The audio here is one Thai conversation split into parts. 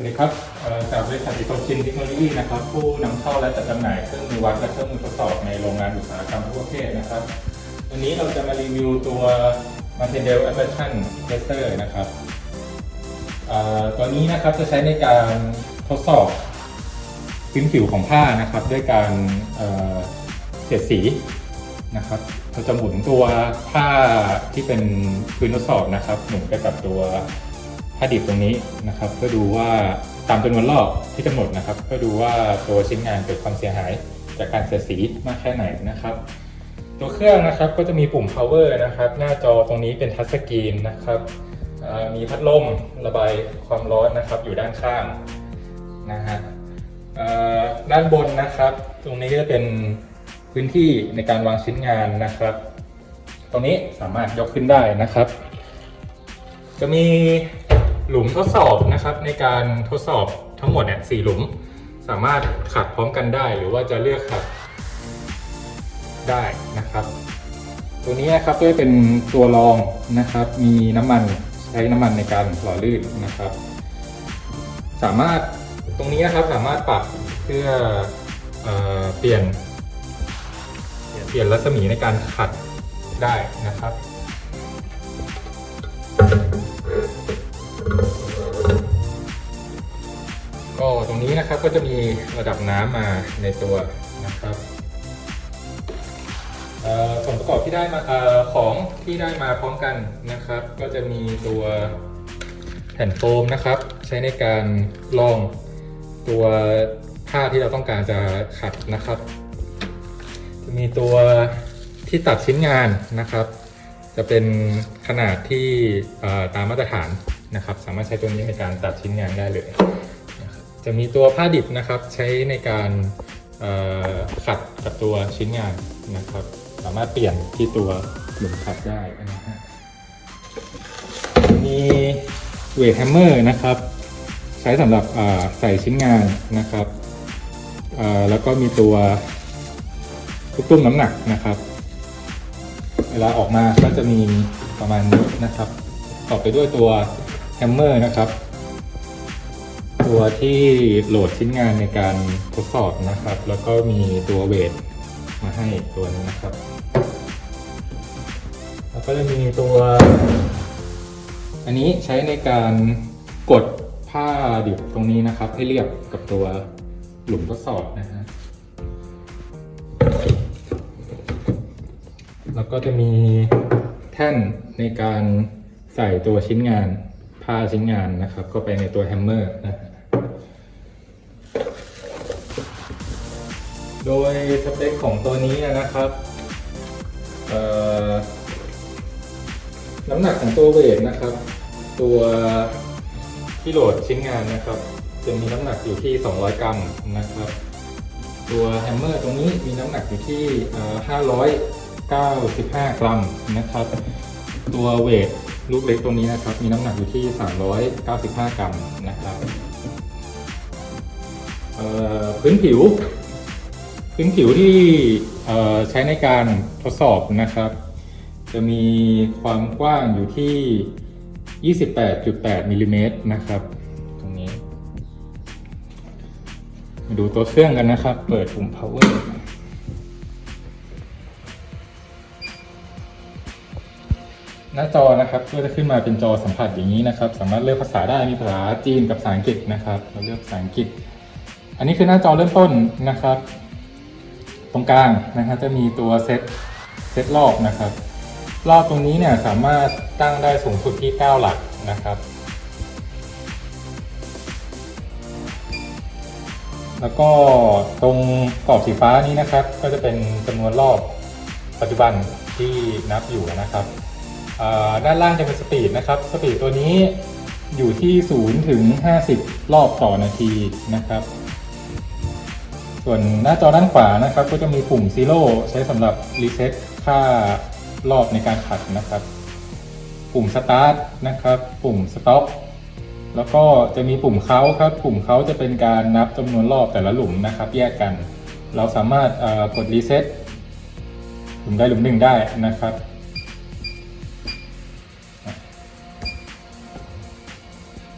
วัสดีครับจากบริษัทอิโตชินเทคโนโลยีนะครับ ผู้นำเข้าและจัดจำหน่ายเครื่องมือวัดและเครื่องมือทดสอบในโรงงานอุตสาหกรรมทั่วประเทศนะครับ วันนี้เราจะมารีวิวตัว m a t e r i a l Abrasion Tester นะครับเอ่อตัวนี้นะครับจะใช้ในการทดสอบพื้นผิวของผ้านะครับ ด้วยการเอ่อเสียดสีนะครับเราจะหมุนตัวผ้าที่เป็นพื้นทดสอบนะครับ หมุนไปกับตัว ผ้าดิบตรงนี้นะครับเพื่อดูว่าตามจำนวนรอบที่กำหนดนะครับเพื่อดูว่าตัวชิ้นงานเกิดความเสียหาย จากการเสียดสีมากแค่ไหนนะครับ ตัวเครื่องนะครับก็จะมีปุ่ม power นะครับ หน้าจอตรงนี้เป็นทัชสกรีนนะครับมีพัดลมระบายความร้อนนะครับอยู่ด้านข้างนะฮะด้านบนนะครับ ตรงนี้ก็จะเป็นพื้นที่ในการวางชิ้นงานนะครับ ตรงนี้สามารถยกขึ้นได้นะครับ จะมี หลุมทดสอบนะครับ ในการทดสอบทั้งหมดเนี่ยสี่หลุม สามารถขัดพร้อมกันได้ หรือว่าจะเลือกขัดได้นะครับ ตัวนี้นะครับก็จะเป็นตัวรองนะครับ มีน้ำมันใช้น้ำมันในการหล่อลื่นนะครับ สามารถตรงนี้นะครับสามารถปรับเพื่อเออเปลี่ยน เปลี่ยนรัศมีในการขัดได้นะครับ ก็ตรงนี้นะครับก็จะมีระดับน้ำมาในตัวนะครับอ่อส่วนประกอบที่ได้มาออของที่ได้มาพร้อมกันนะครับ ก็จะมีตัวแผ่นโฟมนะครับ ใช้ในการรองตัวผ้าที่เราต้องการจะขัดนะครับ จะมีตัวที่ตัดชิ้นงานนะครับ จะเป็นขนาดที่ตามมาตรฐานนะครับ สามารถใช้ตัวนี้ในการตัดชิ้นงานได้เลย จะมีตัวผ้าดิบนะครับใช้ในการขัดกับตัวชิ้นงานนะครับ สามารถเปลี่ยนที่ตัวหลุมขัดได้นะฮะมีเวทแฮมเมอร์นะครับ ใช้สำหรับใส่ชิ้นงานนะครับแล้วก็มีตัวลูกตุ้มน้ำหนักนะครับ เวลาออกมาก็จะมีประมาณนี้นะครับ ต่อไปด้วยตัวแฮมเมอร์นะครับ ตัวที่โหลดชิ้นงานในการทดสอบนะครับ แล้วก็มีตัวเวทมาให้ตัวนึงนะครับ แล้วก็จะมีตัว อันนี้ใช้ในการกดผ้าดิบตรงนี้นะครับ ให้เรียบกับตัวหลุมทดสอบนะฮะ แล้วก็จะมีแท่นในการใส่ตัวชิ้นงานผ้าชิ้นงานนะครับ ก็ไปในตัวแฮมเมอร์นะ โดยสเปคของตัวนี้นะครับน้ำหนักของตัวเวทนะครับ ตัวที่โหลดชิ้นงานนะครับ จะมีน้ำหนักอยู่ที่ 200 กรัมนะครับ ตัวแฮมเมอร์ตรงนี้มีน้ำหนักอยู่ที่ 595 กรัมนะครับ ตัวเวทลูกเล็กตรงนี้นะครับ มีน้ำหนักอยู่ที่ 395 กรัมนะครับพื้นผิว พื้นผิวที่ใช้ในการทดสอบนะครับ จะมีความกว้างอยู่ที่ 28.8มิลลิเมตรนะครับตรงนี้ มาดูตัวเครื่องกันนะครับ เปิดปุ่ม power หน้าจอนะครับก็จะขึ้นมาเป็นจอสัมผัสอย่างนี้นะครับ สามารถเลือกภาษาได้มีภาษาจีนกับภาษาอังกฤษนะครับ เราเลือกภาษาอังกฤษ อันนี้คือหน้าจอเริ่มต้นนะครับ ตรงกลางนะครับจะมีตัวเซตเซตรอบนะครับ รอบตรงนี้เนี่ยสามารถตั้งได้สูงสุดที่ 9 หลักนะครับ แล้วก็ตรงกรอบสีฟ้านี้นะครับ ก็จะเป็นจำนวนรอบปัจจุบันที่นับอยู่นะครับด้านล่างจะเป็นสปีดนะครับ สปีดตัวนี้อยู่ที่ 0 ถึง 50 รอบต่อนาทีนะครับ ส่วนหน้าจอด้านขวานะครับ ก็จะมีปุ่ม Zero ใช้สำหรับรีเซ็ตค่ารอบในการขัดนะครับ ปุ่ม Start นะครับ ปุ่ม Stop แล้วก็จะมีปุ่มเขาครับปุ่มเขาจะเป็นการนับจำนวนรอบแต่ละหลุมนะครับ แยกกัน เราสามารถกดรีเซ็ตหลุมใดหลุมหนึ่งได้นะครับ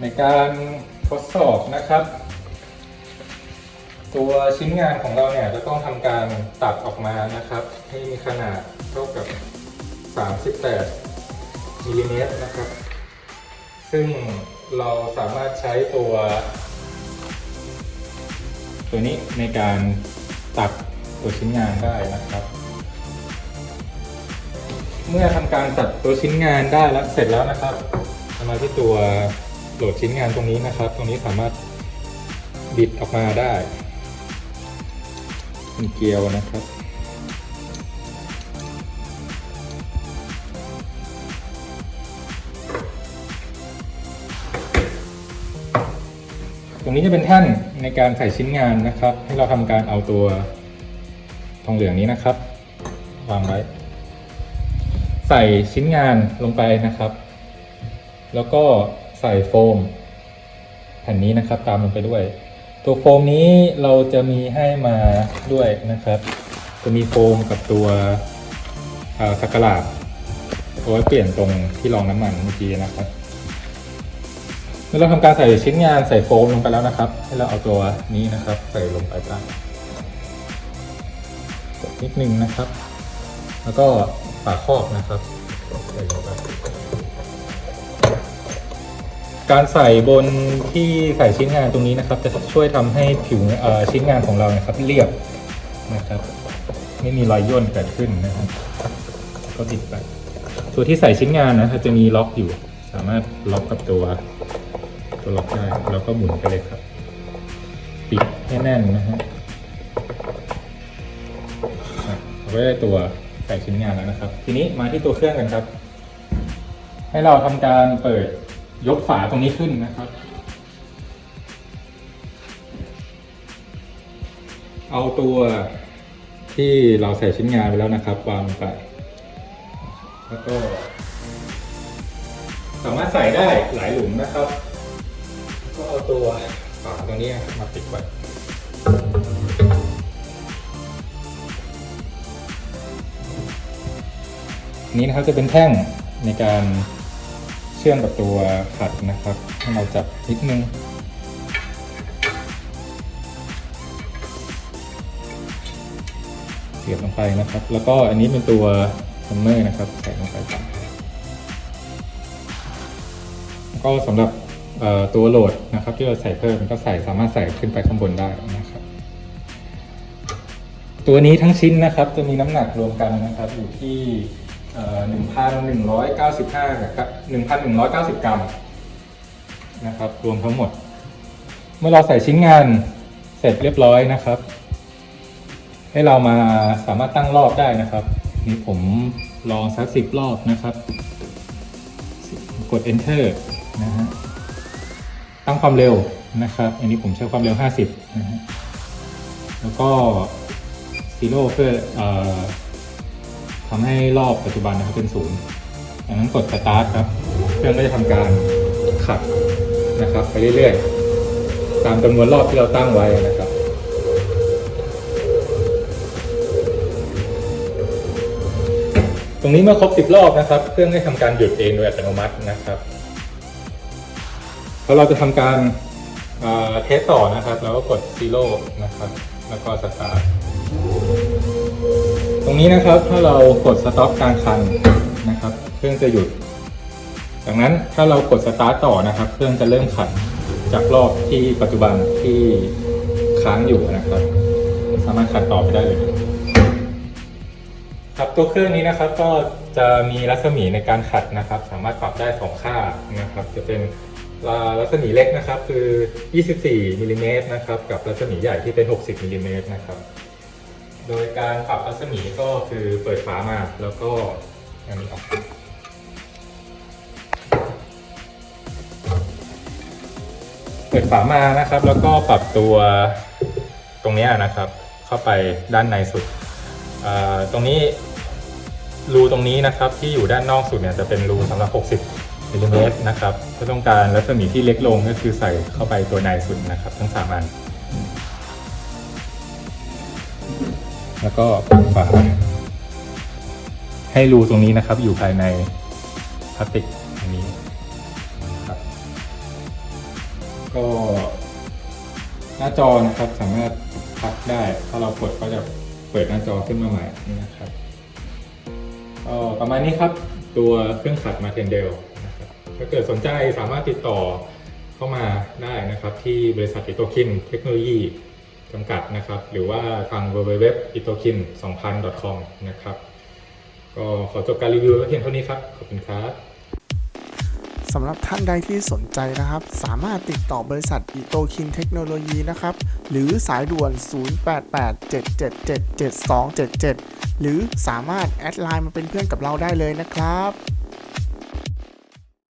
ในการทดสอบนะครับ ตัวชิ้นงานของเราเนี่ยจะต้องทำการตัดออกมานะครับ ให้มีขนาดเท่ากับ 38มิลลิเมตรนะครับ ซึ่งเราสามารถใช้ตัว ตัวนี้ในการตัดตัวชิ้นงานได้นะครับ เมื่อทำการตัดตัวชิ้นงานได้แล้วเสร็จแล้วนะครับมาที่ตัวโหลดชิ้นงานตรงนี้นะครับ ตรงนี้สามารถบิดออกมาได้ เป็นเกลียวนะครับ ตรงนี้จะเป็นแท่นในการใส่ชิ้นงานนะครับ ให้เราทำการเอาตัวทองเหลืองนี้นะครับ วางไว้ ใส่ชิ้นงานลงไปนะครับ แล้วก็ใส่โฟม แผ่นนี้นะครับ ตามลงไปด้วย ตัวโฟมนี้เราจะมีให้มาด้วยนะครับ จะมีโฟมกับตัวสักกะหลาดเอาไว้เปลี่ยนตรงที่รองน้ำมันเมื่อกี้นะครับเมื่อเราทำการใส่ชิ้นงานใส่โฟมลงไปแล้วนะครับ ให้เราเอาตัวนี้นะครับ ใส่ลงไปใต้กดนิดนึงนะครับ แล้วก็ฝาครอบนะครับใส่ลงไป การใส่บนที่ใส่ชิ้นงานตรงนี้นะครับ จะช่วยทำให้ผิวชิ้นงานของเรานะครับเรียบนะครับ ไม่มีรอยย่นเกิดขึ้นนะครับ ก็ติดไปตัวที่ใส่ชิ้นงานนะครับจะมีล็อกอยู่ สามารถล็อกกับตัวตัวล็อกได้แล้วก็หมุนไปเลยครับ ปิดให้แน่นนะฮะอะเราก็ได้ตัวใส่ชิ้นงานแล้วนะครับ ทีนี้มาที่ตัวเครื่องกันครับ ให้เราทำการเปิด ยกฝาตรงนี้ขึ้นนะครับ เอาตัวที่เราใส่ชิ้นงานไปแล้วนะครับวางไป แล้วก็ สามารถใส่ได้หลายหลุมนะครับ ก็เอาตัวฝาตรงนี้มาปิดไว้นี้นะครับจะเป็นแท่งในการ เชื่อมกับตัวขัดนะครับ ให้เราจับนิดนึงเสียบลงไปนะครับ แล้วก็อันนี้เป็นตัวซัมเมอร์นะครับใส่ลงไปก่อนก็สำหรับตัวโหลดนะครับที่เราใส่เพิ่มก็ใส่สามารถใส่ขึ้นไปข้างบนได้นะครับ ตัวนี้ทั้งชิ้นนะครับจะมีน้ำหนักรวมกันนะครับอยู่ที่ หนึ่งพันหนึ่งร้อยเก้าสิบห้ากับหนึ่งพันหนึ่งร้อยเก้าสิบกรัมนะครับรวมทั้งหมด เมื่อเราใส่ชิ้นงานเสร็จเรียบร้อยนะครับ ให้เรามาสามารถตั้งรอบได้นะครับนี่ผมลองสักสิบรอบนะครับ กด enter นะฮะตั้งความเร็วนะครับ อันนี้ผมใช้ความเร็ว 50 นะฮะแล้วก็ zero เพื่ออ ทำให้รอบปัจจุบันนะครับเป็นศูนย์จากนั้นกด start ครับ เครื่องก็จะทำการขัดนะครับไปเรื่อยๆ ตามจำนวนรอบที่เราตั้งไว้นะครับตรงนี้เมื่อครบ 10 รอบนะครับ เครื่องได้ทำการหยุดเองโดยอัตโนมัตินะครับแล้วเราจะทำการเอ่อเทสต่อนะครับ แล้วก็กด zero นะครับ แล้วก็สตาร์ท ตรงนี้นะครับถ้าเรากด stop กลางคันนะครับเครื่องจะหยุด ดังนั้นถ้าเรากดสตาร์ทต่อนะครับ เครื่องจะเริ่มขันจากรอบที่ปัจจุบันที่ค้างอยู่นะครับ สามารถขัดต่อไปได้เลย ครับตัวเครื่องนี้นะครับก็จะมีรัศมีในการขัดนะครับ สามารถปรับได้สองค่านะครับ จะเป็นรัศมีเล็กนะครับคือ 24มิลลิเมตรนะครับ กับรัศมีใหญ่ที่เป็น 60มิลลิเมตรนะครับ โดยการปรับรัศมีก็คือเปิดฝามาแล้วก็อันนี้ออกเปิดฝามานะครับ แล้วก็ปรับตัวตรงนี้นะครับ เข้าไปด้านในสุด ตรงนี้รูตรงนี้นะครับที่อยู่ด้านนอกสุดเนี่ยจะเป็นรูสำหรับ 60มิลลิเมตรนะครับถ้าต้องการรัศมีที่เล็กลงก็คือใส่เข้าไปตัวในสุดนะครับ ทั้งสามอัน แล้วก็ปิดฝาให้รูตรงนี้นะครับ อยู่ภายในพลาสติกอันนี้ครับ ก็หน้าจอนะครับสามารถพักได้ ถ้าเรากดก็จะเปิดหน้าจอขึ้นมาใหม่นี่นะครับก็ประมาณนี้ครับตัวเครื่องขัดมาเทนเดลนะครับถ้าเกิดสนใจสามารถติดต่อเข้ามาได้นะครับ ที่บริษัทอิโตคินเทคโนโลยี จำกัดนะครับ หรือว่าทาง www i t o k i n 2000 com นะครับ ก็ขอจบการรีวิวไว้เพียงเท่านี้ครับ ขอบคุณครับสำหรับท่านใดที่สนใจนะครับ สามารถติดต่อบริษัทอิโตคินเทคโนโลยีนะครับ หรือสายด่วน 0887777277 หรือสามารถแอดไลน์มาเป็นเพื่อนกับเราได้เลยนะครับ